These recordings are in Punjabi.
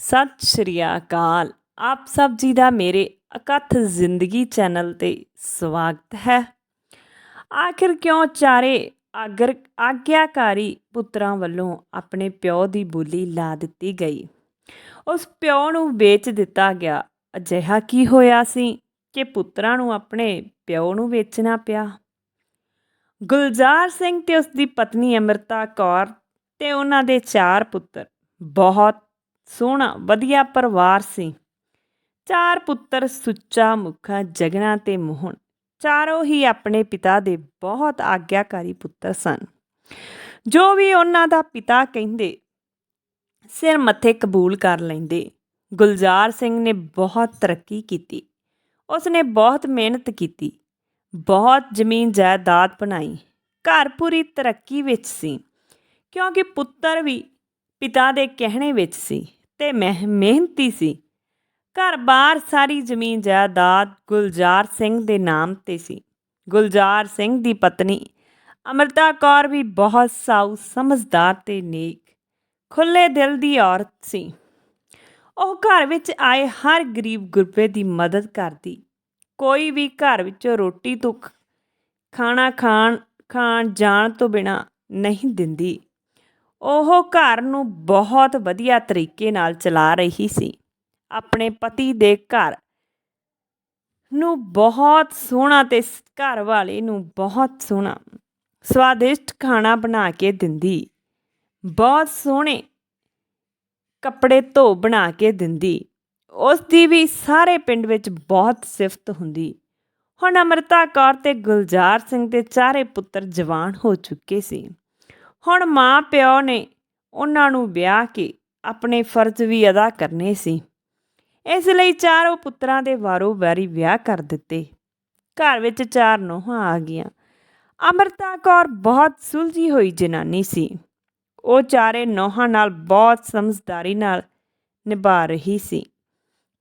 ਸਤਿ ਸ਼੍ਰੀ ਅਕਾਲ। ਆਪ ਸਭ ਜੀ ਦਾ ਮੇਰੇ ਅਕਥ ਜ਼ਿੰਦਗੀ ਚੈਨਲ ਤੇ ਸਵਾਗਤ ਹੈ। ਆਖਿਰ ਕਿਉਂ ਚਾਰੇ ਆਗਰ ਆਗਿਆਕਾਰੀ ਪੁੱਤਰਾਂ ਵੱਲੋਂ ਆਪਣੇ ਪਿਓ ਦੀ ਬੋਲੀ ਲਾ ਦਿੱਤੀ ਗਈ? ਉਸ ਪਿਓ ਨੂੰ ਵੇਚ ਦਿੱਤਾ ਗਿਆ। ਅਜਿਹਾ ਕੀ ਹੋਇਆ ਸੀ ਕਿ ਪੁੱਤਰਾਂ ਨੂੰ ਆਪਣੇ ਪਿਓ ਨੂੰ ਵੇਚਣਾ ਪਿਆ? ਗੁਲਜ਼ਾਰ ਸਿੰਘ ਤੇ ਉਸ ਦੀ ਪਤਨੀ ਅੰਮ੍ਰਿਤਾ ਕੌਰ ਤੇ ਉਹਨਾਂ ਦੇ ਚਾਰ ਪੁੱਤਰ, ਬਹੁਤ ਸੋਹਣਾ, ਵਧੀਆ ਪਰਿਵਾਰ ਸੀ। ਚਾਰ ਪੁੱਤਰ ਸੁੱਚਾ ਮੁਖਾ ਜਗਨਾ ਤੇ ਮੋਹਨ ਚਾਰੋਂ ਹੀ ਆਪਣੇ ਪਿਤਾ ਦੇ ਬਹੁਤ ਆਗਿਆਕਾਰੀ ਪੁੱਤਰ ਸਨ। ਜੋ ਵੀ ਉਹਨਾਂ ਦਾ ਪਿਤਾ ਕਹਿੰਦੇ, ਸਿਰ ਮੱਥੇ ਕਬੂਲ ਕਰ ਲੈਂਦੇ। ਗੁਲਜ਼ਾਰ ਸਿੰਘ ਨੇ ਬਹੁਤ ਤਰੱਕੀ ਕੀਤੀ। ਉਸ ਨੇ ਬਹੁਤ ਮਿਹਨਤ ਕੀਤੀ। ਬਹੁਤ ਜ਼ਮੀਨ ਜਾਇਦਾਦ ਬਣਾਈ। ਘਰ ਪੂਰੀ ਤਰੱਕੀ ਵਿੱਚ ਸੀ। ਕਿਉਂਕਿ ਪੁੱਤਰ ਵੀ ਪਿਤਾ ਦੇ ਕਹਿਣੇ ਵਿੱਚ ਸੀ। ਤੇ ਮਹਿ ਮਿਹਨਤੀ ਸੀ। ਘਰ-ਬਾਰ ਸਾਰੀ ਜ਼ਮੀਨ ਜਾਇਦਾਦ ਗੁਲਜ਼ਾਰ ਸਿੰਘ ਦੇ ਨਾਮ ਤੇ ਸੀ। ਗੁਲਜ਼ਾਰ ਸਿੰਘ ਦੀ ਪਤਨੀ ਅਮਰਤਾ ਕੌਰ ਵੀ ਬਹੁਤ ਸਾਊ, ਸਮਝਦਾਰ ਤੇ ਨੇਕ ਖੁੱਲੇ ਦਿਲ ਦੀ ਔਰਤ ਸੀ। ਉਹ ਘਰ ਵਿੱਚ ਆਏ ਹਰ ਗਰੀਬ ਗੁਰਬੇ ਦੀ ਮਦਦ ਕਰਦੀ। ਕੋਈ ਵੀ ਘਰ ਵਿੱਚੋਂ ਰੋਟੀ ਤੋਂ ਖਾਣਾ ਖਾਣ ਖਾਣ ਜਾਣ ਤੋਂ ਬਿਨਾ ਨਹੀਂ ਦਿੰਦੀ। ਉਹ ਘਰ ਨੂੰ ਬਹੁਤ ਵਧੀਆ ਤਰੀਕੇ ਨਾਲ ਚਲਾ ਰਹੀ ਸੀ। ਆਪਣੇ ਪਤੀ ਦੇ ਘਰ ਨੂੰ ਬਹੁਤ ਸੋਹਣਾ ਤੇ ਘਰ ਵਾਲੇ ਨੂੰ ਬਹੁਤ ਸੋਹਣਾ, ਸਵਾਦਿਸ਼ਟ ਖਾਣਾ ਬਣਾ ਕੇ ਦਿੰਦੀ। ਬਹੁਤ ਸੋਹਣੇ ਕੱਪੜੇ ਧੋ ਬਣਾ ਕੇ ਦਿੰਦੀ। ਉਸ ਦੀ ਵੀ ਸਾਰੇ ਪਿੰਡ ਵਿੱਚ ਬਹੁਤ ਸਿਫਤ ਹੁੰਦੀ। ਹੁਣ ਅਮਰਤਾ ਕੌਰ ਤੇ ਗੁਲਜ਼ਾਰ ਸਿੰਘ ਦੇ ਚਾਰੇ ਪੁੱਤਰ ਜਵਾਨ ਹੋ ਚੁੱਕੇ ਸੀ। ਹੁਣ ਮਾਂ ਪਿਓ ਨੇ ਉਹਨਾਂ ਨੂੰ ਵਿਆਹ ਕੇ ਆਪਣੇ ਫਰਜ਼ ਵੀ ਅਦਾ ਕਰਨੇ ਸੀ। ਇਸ ਲਈ ਚਾਰੋਂ ਪੁੱਤਰਾਂ ਦੇ ਵਾਰੋ ਵਾਰੀ ਵਿਆਹ ਕਰ ਦਿੱਤੇ। ਘਰ ਵਿੱਚ ਚਾਰ ਨੋਹਾਂ ਆ ਗਈਆਂ। ਅਮਰਤਾ ਕੌਰ ਬਹੁਤ ਸੁਲਝੀ ਹੋਈ ਜਨਾਨੀ ਸੀ। ਉਹ ਚਾਰੇ ਨੋਹਾਂ ਨਾਲ ਬਹੁਤ ਸਮਝਦਾਰੀ ਨਾਲ ਨਿਭਾ ਰਹੀ ਸੀ।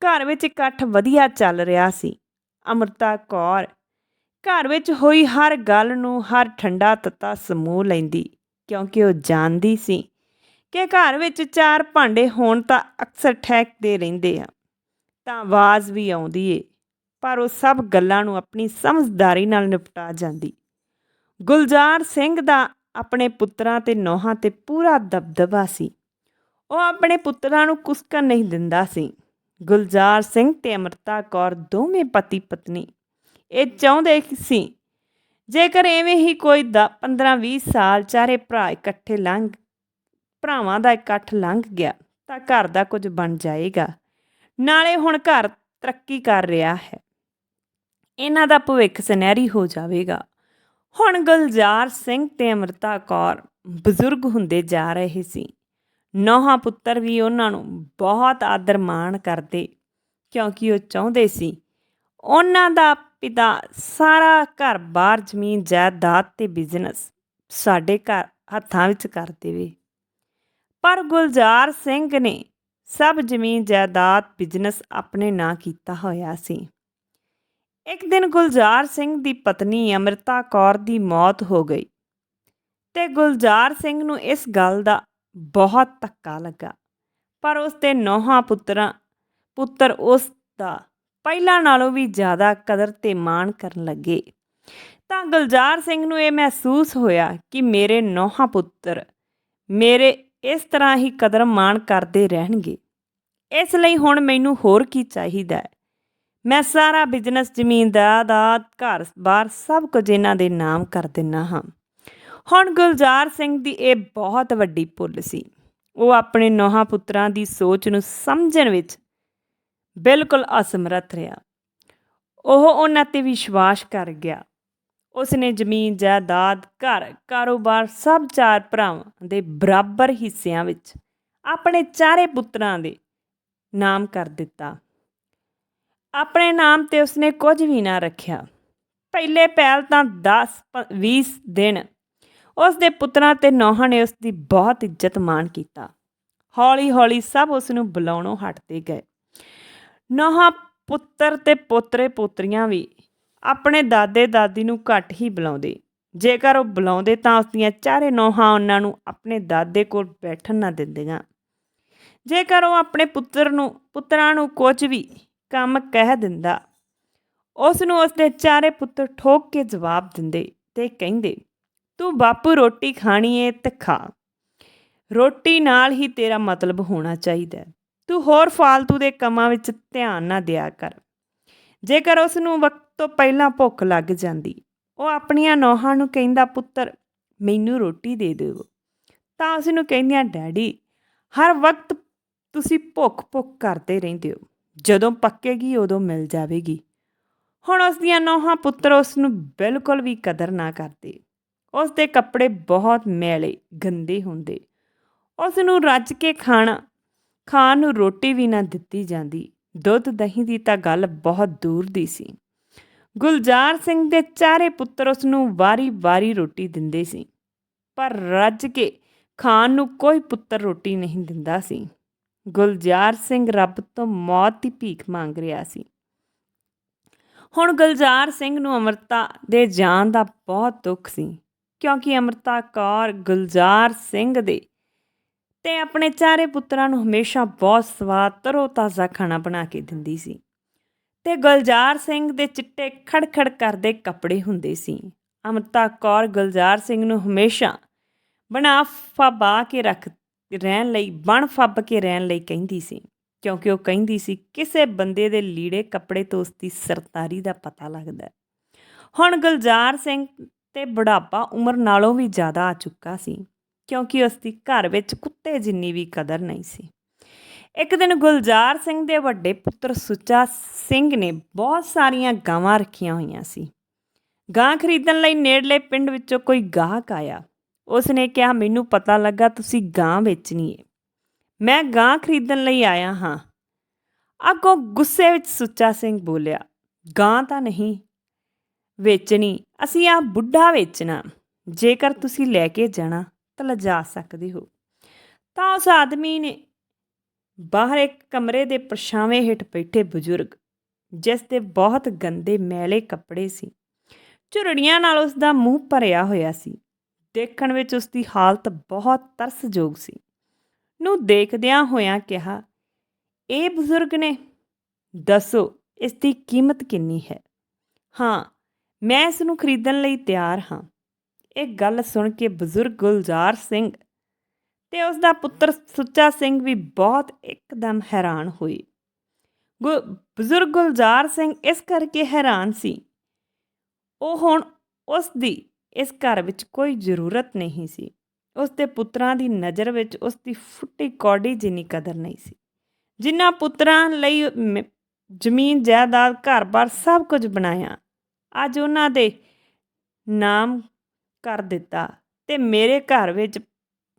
ਘਰ ਵਿੱਚ ਇਕੱਠ ਵਧੀਆ ਚੱਲ ਰਿਹਾ ਸੀ। ਅਮਰਤਾ ਕੌਰ ਘਰ ਵਿੱਚ ਹੋਈ ਹਰ ਗੱਲ ਨੂੰ ਹਰ ਠੰਡਾ ਤੱਤਾ ਸਮੂਹ ਲੈਂਦੀ। ਕਿਉਂਕਿ ਉਹ ਜਾਣਦੀ ਸੀ ਕਿ ਘਰ ਵਿੱਚ ਚਾਰ ਭਾਂਡੇ ਹੋਣ ਤਾਂ ਅਕਸਰ ਠਹਿਕਦੇ ਰਹਿੰਦੇ ਆ। ਤਾਂ ਆਵਾਜ਼ ਵੀ ਆਉਂਦੀ ਏ, ਪਰ ਉਹ ਸਭ ਗੱਲਾਂ ਨੂੰ ਆਪਣੀ ਸਮਝਦਾਰੀ ਨਾਲ ਨਿਪਟਾ ਜਾਂਦੀ। ਗੁਲਜ਼ਾਰ ਸਿੰਘ ਦਾ ਆਪਣੇ ਪੁੱਤਰਾਂ ਤੇ ਨੋਹਾਂ ਤੇ ਪੂਰਾ ਦਬਦਬਾ ਸੀ। ਉਹ ਆਪਣੇ ਪੁੱਤਰਾਂ ਨੂੰ ਕੁਸਕਣ ਨਹੀਂ ਦਿੰਦਾ ਸੀ। ਗੁਲਜ਼ਾਰ ਸਿੰਘ ਤੇ ਅਮਰਤਾ ਕੌਰ ਦੋਵੇਂ ਪਤੀ ਪਤਨੀ ਇਹ ਚਾਹੁੰਦੇ ਸੀ ਜੇਕਰ ਐਵੇਂ ਹੀ ਕੋਈ 15-20 ਸਾਲ ਚਾਰੇ ਭਰਾ ਇਕੱਠੇ ਲੰਘ, ਭਰਾਵਾਂ ਦਾ ਇਕੱਠ ਲੰਘ ਗਿਆ, ਤਾਂ ਘਰ ਦਾ ਕੁਝ ਬਣ ਜਾਏਗਾ। ਨਾਲੇ ਹੁਣ ਘਰ ਤਰੱਕੀ ਕਰ ਰਿਹਾ ਹੈ। ਇਹਨਾਂ ਦਾ ਭਵਿੱਖ ਸੁਨਹਿਰੀ ਹੋ ਜਾਵੇਗਾ। ਹੁਣ ਗੁਲਜ਼ਾਰ ਸਿੰਘ ਤੇ ਅਮਰਤਾ ਕੌਰ ਬਜ਼ੁਰਗ ਹੁੰਦੇ ਜਾ ਰਹੇ ਸੀ। ਨੌਹਾਂ ਪੁੱਤਰ ਵੀ ਉਹਨਾਂ ਨੂੰ ਬਹੁਤ ਆਦਰ ਮਾਣ ਕਰਦੇ, ਕਿਉਂਕਿ ਉਹ ਚਾਹੁੰਦੇ ਸੀ। ਉਹਨਾਂ ਦਾ ਪਿਤਾ, ਸਾਰਾ ਘਰ ਬਾਹਰ ਜ਼ਮੀਨ, ਜਾਇਦਾਦ ਤੇ ਬਿਜ਼ਨਸ ਸਾਡੇ ਘਰ ਹੱਥਾਂ ਵਿੱਚ ਕਰ ਦੇਵੇ। ਪਰ ਗੁਲਜ਼ਾਰ ਸਿੰਘ ਨੇ ਸਭ ਜ਼ਮੀਨ, ਜਾਇਦਾਦ ਬਿਜ਼ਨਸ ਆਪਣੇ ਨਾਂ ਕੀਤਾ ਹੋਇਆ ਸੀ। ਇੱਕ ਦਿਨ ਗੁਲਜ਼ਾਰ ਸਿੰਘ ਦੀ ਪਤਨੀ ਅਮਰਤਾ ਕੌਰ ਦੀ ਮੌਤ ਹੋ ਗਈ ਤੇ ਗੁਲਜ਼ਾਰ ਸਿੰਘ ਨੂੰ ਇਸ ਗੱਲ ਦਾ ਬਹੁਤ ਧੱਕਾ ਲੱਗਾ। ਪਰ ਉਸ ਦੇ ਨੌਹਾਂ ਪੁੱਤਰਾਂ, ਪੁੱਤਰ ਉਸ ਦਾ ਪਹਿਲਾਂ ਨਾਲੋਂ ਵੀ ਜ਼ਿਆਦਾ ਕਦਰ ਤੇ ਮਾਣ ਕਰਨ ਲੱਗੇ। ਤਾਂ ਗੁਲਜ਼ਾਰ ਸਿੰਘ ਨੂੰ ਇਹ ਮਹਿਸੂਸ ਹੋਇਆ ਕਿ ਮੇਰੇ ਨੌਹਾਂ ਪੁੱਤਰ ਮੇਰੇ ਇਸ ਤਰ੍ਹਾਂ ਹੀ ਕਦਰ ਮਾਣ ਕਰਦੇ ਰਹਿਣਗੇ। ਇਸ ਲਈ ਹੁਣ ਮੈਨੂੰ ਹੋਰ ਕੀ ਚਾਹੀਦਾ ਹੈ? ਮੈਂ ਸਾਰਾ ਬਿਜ਼ਨਸ ਜ਼ਮੀਨ ਦਾ ਦਾ ਘਰ ਬਾਰ ਸਭ ਕੁਝ ਇਹਨਾਂ ਦੇ ਨਾਮ ਕਰ ਦਿੰਨਾ ਹਾਂ। ਹੁਣ ਗੁਲਜ਼ਾਰ ਸਿੰਘ ਦੀ ਇਹ ਬਹੁਤ ਵੱਡੀ ਭੁੱਲ ਸੀ। ਉਹ ਆਪਣੇ ਨੌਹਾਂ ਪੁੱਤਰਾਂ ਦੀ ਸੋਚ ਨੂੰ ਸਮਝਣ ਵਿੱਚ ਬਿਲਕੁਲ ਅਸਮਰੱਥ ਰਿਹਾ। ਉਹ ਉਹਨਾਂ ਤੇ ਵਿਸ਼ਵਾਸ ਕਰ ਗਿਆ। ਉਸਨੇ ਜ਼ਮੀਨ, ਜਾਇਦਾਦ, ਘਰ, ਕਾਰੋਬਾਰ ਸਭ ਚਾਰ ਭਰਾਵਾਂ ਦੇ ਬਰਾਬਰ ਹਿੱਸਿਆਂ ਵਿੱਚ ਆਪਣੇ ਚਾਰੇ ਪੁੱਤਰਾਂ ਦੇ ਨਾਮ ਕਰ ਦਿੱਤਾ। ਆਪਣੇ ਨਾਮ ਤੇ ਉਸਨੇ ਕੁਝ ਵੀ ਨਾ ਰੱਖਿਆ। ਪਹਿਲੇ ਪਹਿਲ ਤਾਂ 10 20 ਦਿਨ ਉਸ ਦੇ ਪੁੱਤਰਾਂ ਤੇ ਨੌਹਾਂ ਨੇ ਉਸ ਦੀ ਬਹੁਤ ਇੱਜ਼ਤ ਮਾਣ ਕੀਤਾ। ਹੌਲੀ ਹੌਲੀ ਸਭ ਉਸ ਨੂੰ ਬੁਲਾਉਣੋਂ ਹਟਦੇ ਗਏ। ਨੌਹਾਂ ਪੁੱਤਰ ਤੇ ਪੋਤਰੇ ਪੋਤਰੀਆਂ ਵੀ ਆਪਣੇ ਦਾਦੇ ਦਾਦੀ ਨੂੰ ਘੱਟ ਹੀ ਬੁਲਾਉਂਦੇ। ਜੇਕਰ ਉਹ ਬੁਲਾਉਂਦੇ ਤਾਂ ਉਸ ਦੀਆਂ ਚਾਰੇ ਨੌਹਾਂ ਉਹਨਾਂ ਨੂੰ ਆਪਣੇ ਦਾਦੇ ਕੋਲ ਬੈਠਣ ਨਾ ਦਿੰਦੀਆਂ। ਜੇਕਰ ਉਹ ਆਪਣੇ ਪੁੱਤਰ ਨੂੰ, ਪੁੱਤਰਾਂ ਨੂੰ ਕੁਝ ਵੀ ਕੰਮ ਕਹਿ ਦਿੰਦਾ ਉਸ ਨੂੰ ਉਸ ਦੇ ਚਾਰੇ ਪੁੱਤਰ ਠੋਕ ਕੇ ਜਵਾਬ ਦਿੰਦੇ ਤੇ ਕਹਿੰਦੇ, ਤੂੰ ਬਾਪੂ ਰੋਟੀ ਖਾਣੀ ਏ ਤੇ ਖਾ। ਰੋਟੀ ਨਾਲ ਹੀ ਤੇਰਾ ਮਤਲਬ ਹੋਣਾ ਚਾਹੀਦਾ ਤੂੰ ਹੋਰ ਫਾਲਤੂ ਦੇ ਕੰਮਾਂ ਵਿੱਚ ਧਿਆਨ ਨਾ ਦਿਆ ਕਰ। ਜੇਕਰ ਉਸ ਨੂੰ ਵਕਤ ਤੋਂ ਪਹਿਲਾਂ ਭੁੱਖ ਲੱਗ ਜਾਂਦੀ, ਉਹ ਆਪਣੀਆਂ ਨੌਹਾਂ ਨੂੰ ਕਹਿੰਦਾ, ਪੁੱਤਰ, ਮੈਨੂੰ ਰੋਟੀ ਦੇ ਦਿਓ। ਤਾਂ ਉਸ ਨੂੰ ਕਹਿੰਦੀਆਂ, ਡੈਡੀ, ਹਰ ਵਕਤ ਤੁਸੀਂ ਭੁੱਖ ਭੁੱਖ ਕਰਦੇ ਰਹਿੰਦੇ ਹੋ। ਜਦੋਂ ਪੱਕੇਗੀ, ਉਦੋਂ ਮਿਲ ਜਾਵੇਗੀ। ਹੁਣ ਉਸ ਦੀਆਂ ਨੌਹਾਂ ਪੁੱਤਰ ਉਸ ਨੂੰ ਬਿਲਕੁਲ ਵੀ ਕਦਰ ਨਾ ਕਰਦੇ। ਉਸ ਦੇ ਕੱਪੜੇ ਬਹੁਤ ਮੈਲੇ, ਗੰਦੇ ਹੁੰਦੇ। ਉਸ ਨੂੰ ਰੱਜ ਕੇ ਖਾਣਾ ਖਾਣ ਨੂੰ ਰੋਟੀ ਵੀ ਨਾ ਦਿੱਤੀ ਜਾਂਦੀ। ਦੁੱਧ, ਦਹੀਂ ਦੀ ਤਾਂ ਗੱਲ ਬਹੁਤ ਦੂਰ ਦੀ ਸੀ। ਗੁਲਜ਼ਾਰ ਸਿੰਘ ਦੇ ਚਾਰੇ ਪੁੱਤਰ ਉਸ ਨੂੰ ਵਾਰੀ-ਵਾਰੀ ਰੋਟੀ ਦਿੰਦੇ ਸੀ। ਪਰ ਰੱਜ ਕੇ ਖਾਣ ਨੂੰ ਕੋਈ ਪੁੱਤਰ ਰੋਟੀ ਨਹੀਂ ਦਿੰਦਾ ਸੀ। ਗੁਲਜ਼ਾਰ ਸਿੰਘ ਰੱਬ ਤੋਂ ਮੌਤ ਦੀ ਭੀਖ ਮੰਗ ਰਿਹਾ ਸੀ। ਹੁਣ ਗੁਲਜ਼ਾਰ ਸਿੰਘ ਨੂੰ ਅਮਰਤਾ ਦੇ ਜਾਣ ਦਾ ਬਹੁਤ ਦੁੱਖ ਸੀ। ਕਿਉਂਕਿ ਅਮਰਤਾ ਕੌਰ ਗੁਲਜ਼ਾਰ ਸਿੰਘ ਦੇ ਤੇ ਆਪਣੇ ਚਾਰੇ ਪੁੱਤਰਾਂ ਨੂੰ ਹਮੇਸ਼ਾ ਬਹੁਤ ਸਵਾਦ ਤਰੋ ਤਾਜ਼ਾ ਖਾਣਾ ਬਣਾ ਕੇ ਦਿੰਦੀ ਸੀ। ਤੇ ਗੁਲਜ਼ਾਰ ਸਿੰਘ ਦੇ ਚਿੱਟੇ ਖੜਖੜ ਕਰਦੇ ਕੱਪੜੇ ਹੁੰਦੇ ਸੀ। ਅਮਰਤਾ ਕੌਰ ਗੁਲਜ਼ਾਰ ਸਿੰਘ ਨੂੰ ਹਮੇਸ਼ਾ ਬਣਾ ਫਬਾ ਕੇ ਰੱਖ ਰਹਿਣ ਲਈ, ਬਣ ਫੱਬ ਕੇ ਰਹਿਣ ਲਈ ਕਹਿੰਦੀ ਸੀ, ਕਿਉਂਕਿ ਉਹ ਕਹਿੰਦੀ ਸੀ, ਕਿਸੇ ਬੰਦੇ ਦੇ ਲੀੜੇ ਕੱਪੜੇ ਤੋਂ ਉਸ ਦੀ ਸਰਤਾਰੀ ਦਾ ਪਤਾ ਲੱਗਦਾ ਹੁਣ ਗੁਲਜ਼ਾਰ ਸਿੰਘ ਤੇ ਬੁਢਾਪਾ ਉਮਰ ਨਾਲੋਂ ਵੀ ਜ਼ਿਆਦਾ ਆ ਚੁੱਕਾ ਸੀ। ਕਿਉਂਕਿ ਉਸ ਦੀ ਘਰ ਵਿੱਚ ਕੁੱਤੇ ਜਿੰਨੀ ਵੀ ਕਦਰ ਨਹੀਂ ਸੀ। ਇੱਕ ਦਿਨ ਗੁਲਜ਼ਾਰ ਸਿੰਘ ਦੇ ਵੱਡੇ ਪੁੱਤਰ ਸੁੱਚਾ ਸਿੰਘ ਨੇ ਬਹੁਤ ਸਾਰੀਆਂ ਗਾਵਾਂ ਰੱਖੀਆਂ ਹੋਈਆਂ ਸੀ। ਗਾਂ ਖਰੀਦਣ ਲਈ ਨੇੜਲੇ ਪਿੰਡ ਵਿੱਚੋਂ ਕੋਈ ਗਾਹਕ ਆਇਆ। ਉਸ ਨੇ ਕਿਹਾ, ਮੈਨੂੰ ਪਤਾ ਲੱਗਾ ਤੁਸੀਂ ਗਾਂ ਵੇਚਣੀ ਹੈ ਮੈਂ ਗਾਂ ਖਰੀਦਣ ਲਈ ਆਇਆ ਹਾਂ। ਅੱਗੋਂ ਗੁੱਸੇ ਵਿੱਚ ਸੁੱਚਾ ਸਿੰਘ ਬੋਲਿਆ, ਗਾਂ ਤਾਂ ਨਹੀਂ ਵੇਚਣੀ, ਅਸੀਂ ਆ ਬੁੱਢਾ ਵੇਚਣਾ। ਜੇਕਰ ਤੁਸੀਂ ਲੈ ਕੇ ਜਾਣਾ ਤਾਂ ਲਿਜਾ ਸਕਦੇ ਹੋ ਤਾਂ ਉਸ ਆਦਮੀ ਨੇ ਬਾਹਰ ਇੱਕ ਕਮਰੇ ਦੇ ਪਰਛਾਵੇਂ ਹੇਠ ਬੈਠੇ ਬਜ਼ੁਰਗ, ਜਿਸ ਦੇ ਬਹੁਤ ਗੰਦੇ ਮੈਲੇ ਕੱਪੜੇ ਸੀ, ਝੁਰੜੀਆਂ ਨਾਲ ਉਸ ਦਾ ਮੂੰਹ ਭਰਿਆ ਹੋਇਆ ਸੀ। ਦੇਖਣ ਵਿੱਚ ਉਸ ਦੀ ਹਾਲਤ ਬਹੁਤ ਤਰਸਯੋਗ ਸੀ। ਨੂੰ ਦੇਖਦਿਆਂ ਹੋਇਆਂ ਕਿਹਾ, ਇਹ ਬਜ਼ੁਰਗ ਨੇ? ਦੱਸੋ, ਇਸ ਦੀ ਕੀਮਤ ਕਿੰਨੀ ਹੈ? ਹਾਂ, ਮੈਂ ਇਸ ਨੂੰ ਖਰੀਦਣ ਲਈ ਤਿਆਰ ਹਾਂ। ਇਹ ਗੱਲ ਸੁਣ ਕੇ ਬਜ਼ੁਰਗ ਗੁਲਜ਼ਾਰ ਸਿੰਘ ਤੇ ਉਸ ਦਾ ਪੁੱਤਰ ਸੁੱਚਾ ਸਿੰਘ ਵੀ ਬਹੁਤ ਇੱਕਦਮ ਹੈਰਾਨ ਹੋਏ। ਗੁ- ਬਜ਼ੁਰਗ ਗੁਲਜ਼ਾਰ ਸਿੰਘ ਇਸ ਕਰਕੇ ਹੈਰਾਨ ਸੀ। ਉਹ ਹੁਣ ਉਸ ਦੀ ਇਸ ਘਰ ਵਿੱਚ ਕੋਈ ਜ਼ਰੂਰਤ ਨਹੀਂ ਸੀ। ਉਸ ਦੇ ਪੁੱਤਰਾਂ ਦੀ ਨਜ਼ਰ ਵਿੱਚ ਉਸ ਦੀ ਫੁੱਟੀ ਕੌਡੀ ਜਿੰਨੀ ਕਦਰ ਨਹੀਂ ਸੀ। ਜਿਨ੍ਹਾਂ ਪੁੱਤਰਾਂ ਲਈ ਜ਼ਮੀਨ, ਜਾਇਦਾਦ, ਘਰ-ਬਾਰ ਸਭ ਕੁਝ ਬਣਾਇਆ। ਅੱਜ ਉਹਨਾਂ ਦੇ ਨਾਮ ਕਰ ਦਿੱਤਾ ਤੇ ਮੇਰੇ ਘਰ ਵਿੱਚ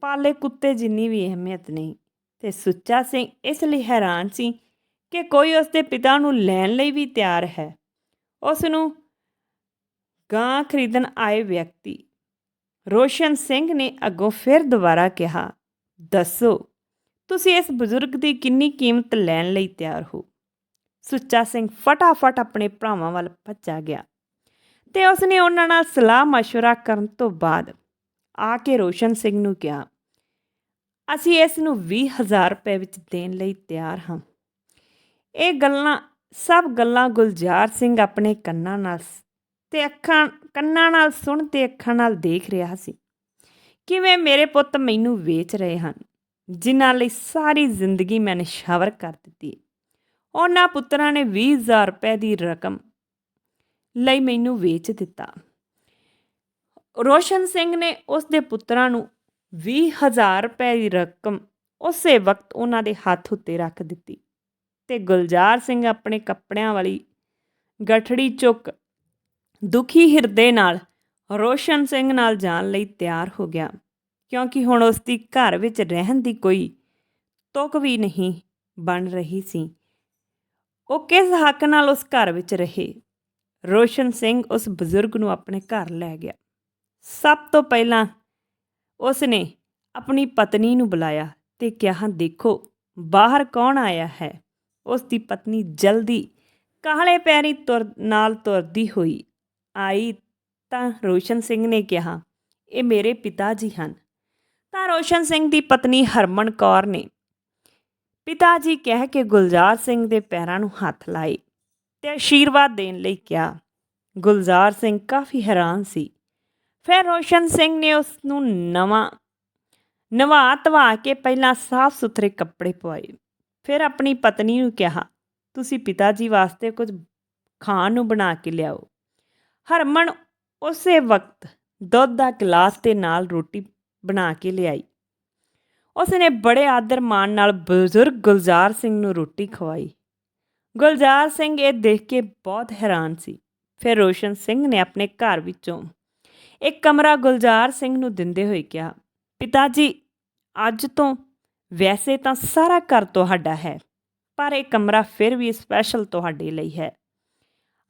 ਪਾਲੇ ਕੁੱਤੇ ਜਿੰਨੀ ਵੀ ਅਹਿਮੀਅਤ ਨਹੀਂ ਤੇ ਸੁੱਚਾ ਸਿੰਘ ਇਸ ਲਈ ਹੈਰਾਨ ਸੀ ਕਿ ਕੋਈ ਉਸ ਦੇ ਪਿਤਾ ਨੂੰ ਲੈਣ ਲਈ ਵੀ ਤਿਆਰ ਹੈ। ਉਸ ਨੂੰ ਗਾਂ ਖਰੀਦਣ ਆਏ ਵਿਅਕਤੀ ਰੋਸ਼ਨ ਸਿੰਘ ਨੇ ਅੱਗੋਂ ਫਿਰ ਦੁਬਾਰਾ ਕਿਹਾ, ਦੱਸੋ, ਤੁਸੀਂ ਇਸ ਬਜ਼ੁਰਗ ਦੀ ਕਿੰਨੀ ਕੀਮਤ ਲੈਣ ਲਈ ਤਿਆਰ ਹੋ? ਸੁੱਚਾ ਸਿੰਘ ਫਟਾਫਟ ਆਪਣੇ ਭਰਾਵਾਂ ਵੱਲ ਭੱਜਾ ਗਿਆ। ਤੇ ਉਸਨੇ ਉਹਨਾਂ ਨਾਲ ਸਲਾਹ مشورہ ਕਰਨ ਤੋਂ ਬਾਅਦ ਆ ਕੇ ਰੋਸ਼ਨ ਸਿੰਘ ਨੂੰ ਕਿਹਾ ਅਸੀਂ ਇਸ ਨੂੰ 20000 ਰੁਪਏ ਵਿੱਚ ਦੇਣ ਲਈ ਤਿਆਰ ਹਾਂ ਇਹ ਗੱਲਾਂ ਸਭ ਗੱਲਾਂ ਗੁਲਜ਼ਾਰ ਸਿੰਘ ਆਪਣੇ ਕੰਨਾਂ ਨਾਲ ਸ- ਤੇ ਅੱਖਾਂ ਕੰਨਾਂ ਨਾਲ ਸੁਣ ਤੇ ਅੱਖਾਂ ਨਾਲ ਦੇਖ ਰਿਹਾ ਸੀ ਕਿਵੇਂ ਮੇਰੇ ਪੁੱਤ ਮੈਨੂੰ ਵੇਚ ਰਹੇ ਹਨ ਜਿਨ੍ਹਾਂ ਲਈ ਸਾਰੀ ਜ਼ਿੰਦਗੀ ਮੈਂ ਨਿਸ਼ਾਵਰ ਕਰ ਦਿੱਤੀ ਉਹਨਾਂ ਪੁੱਤਰਾਂ ਨੇ 20000 ਰੁਪਏ ਦੀ ਰਕਮ ਲਈ ਮੈਨੂੰ ਵੇਚ ਦਿੱਤਾ। ਰੋਸ਼ਨ ਸਿੰਘ ਨੇ ਉਸ ਦੇ ਪੁੱਤਰਾਂ ਨੂੰ 20000 ਰੁਪਏ ਦੀ ਰਕਮ ਉਸੇ ਵਕਤ ਉਹਨਾਂ ਦੇ ਹੱਥ ਉੱਤੇ ਰੱਖ ਦਿੱਤੀ ਤੇ ਗੁਲਜ਼ਾਰ ਸਿੰਘ ਆਪਣੇ ਕੱਪੜਿਆਂ ਵਾਲੀ ਗਠੜੀ ਚੁੱਕ ਦੁਖੀ ਹਿਰਦੇ ਨਾਲ ਰੋਸ਼ਨ ਸਿੰਘ ਨਾਲ ਜਾਣ ਲਈ ਤਿਆਰ ਹੋ ਗਿਆ, ਕਿਉਂਕਿ ਹੁਣ ਉਸ ਦੀ ਘਰ ਵਿੱਚ ਰਹਿਣ ਦੀ ਕੋਈ ਤੁਕ ਵੀ ਨਹੀਂ ਬਣ ਰਹੀ ਸੀ। ਉਹ ਕਿਸ ਹੱਕ ਨਾਲ ਉਸ ਘਰ ਵਿੱਚ ਰਹੇ? ਰੋਸ਼ਨ ਸਿੰਘ ਉਸ ਬਜ਼ੁਰਗ ਨੂੰ ਆਪਣੇ ਘਰ ਲੈ ਗਿਆ। ਸਭ ਤੋਂ ਪਹਿਲਾਂ ਉਸ ਨੇ ਆਪਣੀ ਪਤਨੀ ਨੂੰ ਬੁਲਾਇਆ ਤੇ ਕਿਹਾ, ਦੇਖੋ, ਬਾਹਰ ਕੌਣ ਆਇਆ ਹੈ? ਉਸ ਦੀ ਪਤਨੀ ਜਲਦੀ ਕਾਹਲੇ ਪੈਰੀ ਤੁਰ, ਨਾਲ ਤੁਰਦੀ ਹੋਈ ਆਈ ਤਾਂ ਰੋਸ਼ਨ ਸਿੰਘ ਨੇ ਕਿਹਾ, ਇਹ ਮੇਰੇ ਪਿਤਾ ਜੀ ਹਨ। ਤਾਂ ਰੋਸ਼ਨ ਸਿੰਘ ਦੀ ਪਤਨੀ ਹਰਮਨ ਕੌਰ ਨੇ ਪਿਤਾ ਜੀ ਕਹਿ ਕੇ ਗੁਲਜ਼ਾਰ ਸਿੰਘ ਦੇ ਪੈਰਾਂ ਨੂੰ ਹੱਥ ਲਾਏ। ਤੇ ਆਸ਼ੀਰਵਾਦ ਦੇਣ ਲਈ ਕਿਹਾ। ਗੁਲਜ਼ਾਰ ਸਿੰਘ ਕਾਫੀ ਹੈਰਾਨ ਸੀ। ਫਿਰ ਰੋਸ਼ਨ ਸਿੰਘ ਨੇ ਉਸ ਨੂੰ ਨਵਾਂ, ਨਵਾ ਧਵਾ ਕੇ ਪਹਿਲਾਂ ਸਾਫ਼ ਸੁਥਰੇ ਕੱਪੜੇ ਪਵਾਏ। ਫਿਰ ਆਪਣੀ ਪਤਨੀ ਨੂੰ ਕਿਹਾ, ਤੁਸੀਂ ਪਿਤਾ ਜੀ ਵਾਸਤੇ ਕੁਝ ਖਾਣ ਨੂੰ ਬਣਾ ਕੇ ਲਿਆਓ। ਹਰਮਨ ਉਸੇ ਵਕਤ ਦੁੱਧ ਦਾ ਗਲਾਸ ਦੇ ਨਾਲ ਰੋਟੀ ਬਣਾ ਕੇ ਲਿਆਈ। ਉਸਨੇ ਬੜੇ ਆਦਰ ਮਾਣ ਨਾਲ ਬਜ਼ੁਰਗ ਗੁਲਜ਼ਾਰ ਸਿੰਘ ਨੂੰ ਰੋਟੀ ਖਵਾਈ। ਗੁਲਜ਼ਾਰ ਸਿੰਘ ਇਹ ਦੇਖ ਕੇ ਬਹੁਤ ਹੈਰਾਨ ਸੀ। ਫਿਰ ਰੋਸ਼ਨ ਸਿੰਘ ਨੇ ਆਪਣੇ ਘਰ ਵਿੱਚੋਂ ਇੱਕ ਕਮਰਾ ਗੁਲਜ਼ਾਰ ਸਿੰਘ ਨੂੰ ਦਿੰਦੇ ਹੋਏ ਕਿਹਾ ਪਿਤਾ ਜੀ ਅੱਜ ਤੋਂ ਵੈਸੇ ਤਾਂ ਸਾਰਾ ਘਰ ਤੁਹਾਡਾ ਹੈ, ਪਰ ਇਹ ਕਮਰਾ ਫਿਰ ਵੀ ਸਪੈਸ਼ਲ ਤੁਹਾਡੇ ਲਈ ਹੈ।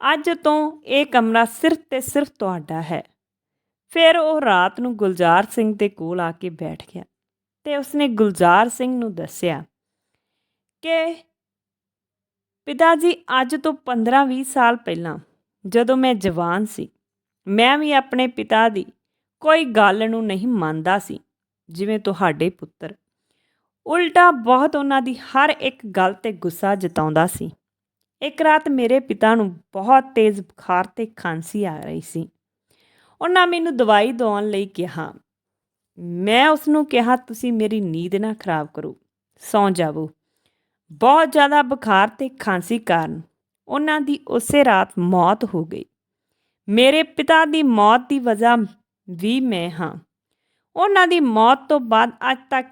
ਅੱਜ ਤੋਂ ਇਹ ਕਮਰਾ ਸਿਰਫ ਤੇ ਸਿਰਫ ਤੁਹਾਡਾ ਹੈ। ਫਿਰ ਉਹ ਰਾਤ ਨੂੰ ਗੁਲਜ਼ਾਰ ਸਿੰਘ ਦੇ ਕੋਲ ਆ ਕੇ ਬੈਠ ਗਿਆ ਤੇ ਉਸਨੇ ਗੁਲਜ਼ਾਰ ਸਿੰਘ ਨੂੰ ਦੱਸਿਆ ਕਿ ਪਿਤਾ ਜੀ, ਅੱਜ ਤੋਂ 15-20 ਸਾਲ ਪਹਿਲਾਂ ਜਦੋਂ ਮੈਂ ਜਵਾਨ ਸੀ, ਮੈਂ ਵੀ ਆਪਣੇ ਪਿਤਾ ਦੀ ਕੋਈ ਗੱਲ ਨੂੰ ਨਹੀਂ ਮੰਨਦਾ ਸੀ, ਜਿਵੇਂ ਤੁਹਾਡੇ ਪੁੱਤਰ। ਉਲਟਾ ਬਹੁਤ ਉਹਨਾਂ ਦੀ ਹਰ ਇੱਕ ਗੱਲ ਤੇ ਗੁੱਸਾ ਜਤਾਉਂਦਾ ਸੀ। ਇੱਕ ਰਾਤ ਮੇਰੇ ਪਿਤਾ ਨੂੰ ਬਹੁਤ ਤੇਜ਼ ਬੁਖਾਰ ਤੇ ਖਾਂਸੀ ਆ ਰਹੀ ਸੀ। ਉਹਨਾਂ ਮੈਨੂੰ ਦਵਾਈ ਦਵਾਉਣ ਲਈ ਕਿਹਾ, ਮੈਂ ਉਸ ਨੂੰ ਕਿਹਾ, ਤੁਸੀਂ ਮੇਰੀ ਨੀਂਦ ਨਾ ਖਰਾਬ ਕਰੋ, ਸੌਂ ਜਾਵੋ। ਬਹੁਤ ਜ਼ਿਆਦਾ ਬੁਖਾਰ ਤੇ ਖਾਂਸੀ ਕਾਰਨ ਉਹਨਾਂ ਦੀ ਉਸੇ ਰਾਤ ਮੌਤ ਹੋ ਗਈ। ਮੇਰੇ ਪਿਤਾ ਦੀ ਮੌਤ ਦੀ ਵਜ੍ਹਾ ਵੀ ਮੈਂ ਹਾਂ। ਉਹਨਾਂ ਦੀ ਮੌਤ ਤੋਂ ਬਾਅਦ ਅੱਜ ਤੱਕ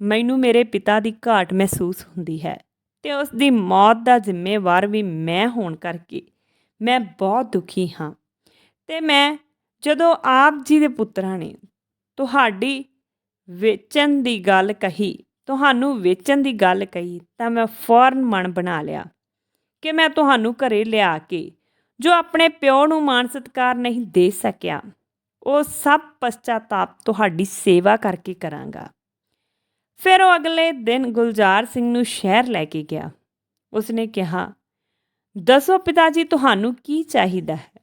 ਮੈਨੂੰ ਮੇਰੇ ਪਿਤਾ ਦੀ ਘਾਟ ਮਹਿਸੂਸ ਹੁੰਦੀ ਹੈ ਤੇ ਉਸ ਦੀ ਮੌਤ ਦਾ ਜ਼ਿੰਮੇਵਾਰ ਵੀ ਮੈਂ ਹੋਣ ਕਰਕੇ ਮੈਂ ਬਹੁਤ ਦੁਖੀ ਹਾਂ। ਤੇ ਮੈਂ ਜਦੋਂ ਆਪ ਜੀ ਦੇ ਪੁੱਤਰਾਂ ਨੇ ਤੁਹਾਡੀ ਵੇਚਣ ਦੀ ਗੱਲ ਕਹੀ ਤੁਹਾਨੂੰ ਵੇਚਣ ਦੀ ਗੱਲ ਕਹੀ ਤਾਂ ਮੈਂ ਫੌਰਨ ਮਨ ਬਣਾ ਲਿਆ ਕਿ ਮੈਂ ਤੁਹਾਨੂੰ ਘਰੇ ਲਿਆ ਕੇ ਜੋ ਆਪਣੇ ਪਿਓ ਨੂੰ ਮਾਨ ਸਤਕਾਰ ਨਹੀਂ ਦੇ ਸਕਿਆ, ਉਹ ਸਭ ਪਛਤਾਤਾਪ ਤੁਹਾਡੀ ਸੇਵਾ ਕਰਕੇ ਕਰਾਂਗਾ। ਫਿਰ ਉਹ ਅਗਲੇ ਦਿਨ ਗੁਲਜ਼ਾਰ ਸਿੰਘ ਨੂੰ ਸ਼ਹਿਰ ਲੈ ਕੇ ਗਿਆ। ਉਸਨੇ ਕਿਹਾ, ਦੱਸੋ ਪਿਤਾ ਜੀ ਤੁਹਾਨੂੰ ਕੀ ਚਾਹੀਦਾ ਹੈ?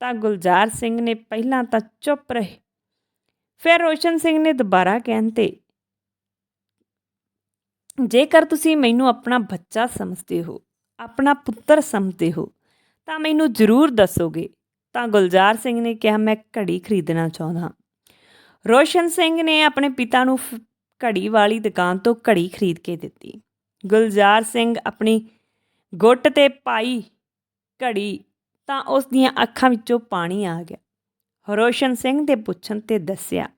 ਤਾਂ ਗੁਲਜ਼ਾਰ ਸਿੰਘ ਨੇ ਪਹਿਲਾਂ ਤਾਂ ਚੁੱਪ ਰਹੇ। ਫਿਰ ਰੋਸ਼ਨ ਸਿੰਘ ਨੇ ਦੁਬਾਰਾ ਕਹਿਣ ਤੇ ਜੇਕਰ ਤੁਸੀਂ ਮੈਨੂੰ ਆਪਣਾ ਬੱਚਾ ਸਮਝਦੇ ਹੋ, ਆਪਣਾ ਪੁੱਤਰ ਸਮਝਦੇ ਹੋ, ਤਾਂ ਮੈਨੂੰ ਜ਼ਰੂਰ ਦੱਸੋਗੇ। ਤਾਂ ਗੁਲਜ਼ਾਰ ਸਿੰਘ ਨੇ ਕਿਹਾ, ਮੈਂ ਘੜੀ ਖਰੀਦਣਾ ਚਾਹੁੰਦਾ ਰੋਸ਼ਨ ਸਿੰਘ ਨੇ ਆਪਣੇ ਪਿਤਾ ਨੂੰ ਘੜੀ ਵਾਲੀ ਦੁਕਾਨ ਤੋਂ ਘੜੀ ਖਰੀਦ ਕੇ ਦਿੱਤੀ। ਗੁਲਜ਼ਾਰ ਸਿੰਘ ਆਪਣੀ ਗੁੱਟ ਤੇ ਪਾਈ ਘੜੀ ਤਾਂ ਉਸ ਦੀਆਂ ਅੱਖਾਂ ਵਿੱਚੋਂ ਪਾਣੀ ਆ ਗਿਆ। ਰੋਸ਼ਨ ਸਿੰਘ ਦੇ ਪੁੱਛਣ ਤੇ ਦੱਸਿਆ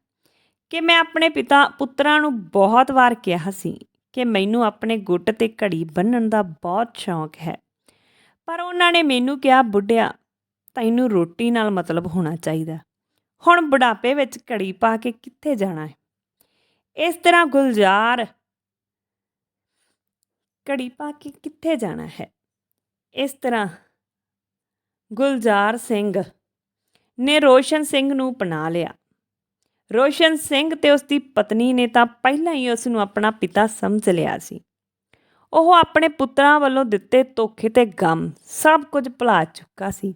ਕਿ ਮੈਂ ਆਪਣੇ ਪਿਤਾ ਪੁੱਤਰਾਂ ਨੂੰ ਬਹੁਤ ਵਾਰ ਕਿਹਾ ਸੀ ਕਿ ਮੈਨੂੰ ਆਪਣੇ ਗੁੱਟ ਤੇ ਘੜੀ ਬੰਨਣ ਦਾ ਬਹੁਤ ਸ਼ੌਂਕ ਹੈ। ਪਰ ਉਹਨਾਂ ਨੇ ਮੈਨੂੰ ਕਿਹਾ, ਬੁੱਢਿਆ, ਤੈਨੂੰ ਰੋਟੀ ਨਾਲ ਮਤਲਬ ਹੋਣਾ ਚਾਹੀਦਾ। ਹੁਣ ਬੁਢਾਪੇ ਵਿੱਚ ਘੜੀ ਪਾ ਕੇ ਕਿੱਥੇ ਜਾਣਾ ਹੈ? ਇਸ ਤਰ੍ਹਾਂ ਗੁਲਜ਼ਾਰ ਘੜੀ ਪਾ ਕੇ ਕਿੱਥੇ ਜਾਣਾ ਹੈ? ਇਸ ਤਰ੍ਹਾਂ ਗੁਲਜ਼ਾਰ ਸਿੰਘ ਨੇ ਰੋਸ਼ਨ ਸਿੰਘ ਨੂੰ ਪਣਾ ਲਿਆ। ਰੋਸ਼ਨ ਸਿੰਘ ਤੇ ਉਸ ਦੀ ਪਤਨੀ ਨੇ ਤਾਂ ਪਹਿਲਾਂ ਹੀ ਉਸ ਨੂੰ ਆਪਣਾ ਪਿਤਾ ਸਮਝ ਲਿਆ ਸੀ ਉਹ ਆਪਣੇ ਪੁੱਤਰਾਂ ਵੱਲੋਂ ਦਿੱਤੇ ਧੋਖੇ ਤੇ ਗਮ ਸਭ ਕੁਝ ਭੁਲਾ ਚੁੱਕਾ ਸੀ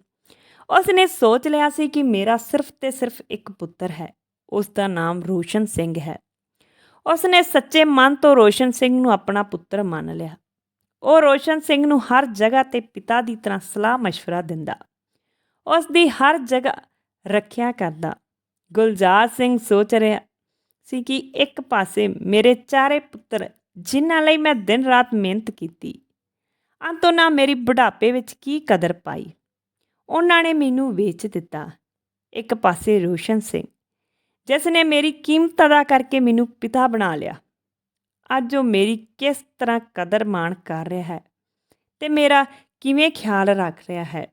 ਉਸ ਨੇ ਸੋਚ ਲਿਆ ਸੀ ਕਿ ਮੇਰਾ ਸਿਰਫ ਤੇ ਸਿਰਫ ਇੱਕ ਪੁੱਤਰ ਹੈ ਉਸ ਦਾ ਨਾਮ ਰੋਸ਼ਨ ਸਿੰਘ ਹੈ ਉਸ ਨੇ ਸੱਚੇ ਮਨ ਤੋਂ ਰੋਸ਼ਨ ਸਿੰਘ ਨੂੰ ਆਪਣਾ ਪੁੱਤਰ ਮੰਨ ਲਿਆ ਉਹ ਰੋਸ਼ਨ ਸਿੰਘ ਨੂੰ ਹਰ ਜਗ੍ਹਾ ਤੇ ਪਿਤਾ ਦੀ ਤਰ੍ਹਾਂ ਸਲਾਹ مشورہ ਦਿੰਦਾ ਉਸ ਦੀ ਹਰ ਜਗ੍ਹਾ ਰੱਖਿਆ ਕਰਦਾ ਗੁਲਜ਼ਾਰ ਸਿੰਘ ਸੋਚ ਰਿਹਾ ਸੀ ਕਿ ਇੱਕ ਪਾਸੇ ਮੇਰੇ ਚਾਰੇ ਪੁੱਤਰ, ਜਿਨ੍ਹਾਂ ਲਈ ਮੈਂ ਦਿਨ ਰਾਤ ਮਿਹਨਤ ਕੀਤੀ, ਅੰਤੋਂ ਨਾ ਮੇਰੀ ਬੁਢਾਪੇ ਵਿੱਚ ਕੀ ਕਦਰ ਪਾਈ? ਉਹਨਾਂ ਨੇ ਮੈਨੂੰ ਵੇਚ ਦਿੱਤਾ। ਇੱਕ ਪਾਸੇ ਰੋਸ਼ਨ ਸਿੰਘ, ਜਿਸ ਨੇ ਮੇਰੀ ਕੀਮਤ ਅਦਾ ਕਰਕੇ ਮੈਨੂੰ ਪਿਤਾ ਬਣਾ ਲਿਆ। ਅੱਜ ਉਹ ਮੇਰੀ ਕਿਸ ਤਰ੍ਹਾਂ ਕਦਰ ਮਾਣ ਕਰ ਰਿਹਾ ਹੈ ਤੇ ਮੇਰਾ ਕਿਵੇਂ ਖਿਆਲ ਰੱਖ ਰਿਹਾ ਹੈ?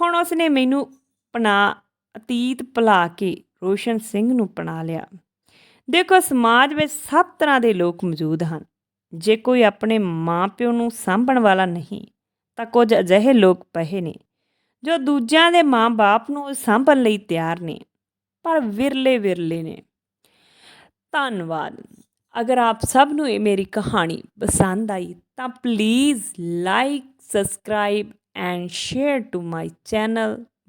ਹੁਣ ਉਸ ਨੇ ਮੈਨੂੰ ਪਨਾ ਅਤੀਤ ਭੁਲਾ ਕੇ ਰੋਸ਼ਨ ਸਿੰਘ ਨੂੰ ਪਣਾ ਲਿਆ। ਦੇਖੋ, ਸਮਾਜ ਵਿੱਚ ਸਭ ਤਰ੍ਹਾਂ ਦੇ ਲੋਕ ਮੌਜੂਦ ਹਨ। ਜੇ ਕੋਈ ਆਪਣੇ ਮਾਪਿਓ ਨੂੰ ਸਾਂਭਣ ਵਾਲਾ ਨਹੀਂ, ਤਾਂ ਕੁਝ ਅਜਿਹੇ ਲੋਕ ਪਏ ਨੇ, ਜੋ ਦੂਜਿਆਂ ਦੇ ਮਾਂ-ਬਾਪ ਨੂੰ ਸਾਂਭਣ ਲਈ ਤਿਆਰ ਨੇ, ਪਰ ਵਿਰਲੇ ਵਿਰਲੇ ਨੇ। ਧੰਨਵਾਦ। ਅਗਰ ਆਪ ਸਭ ਨੂੰ ਇਹ ਮੇਰੀ ਕਹਾਣੀ ਪਸੰਦ ਆਈ, ਤਾਂ please like subscribe and share to my channel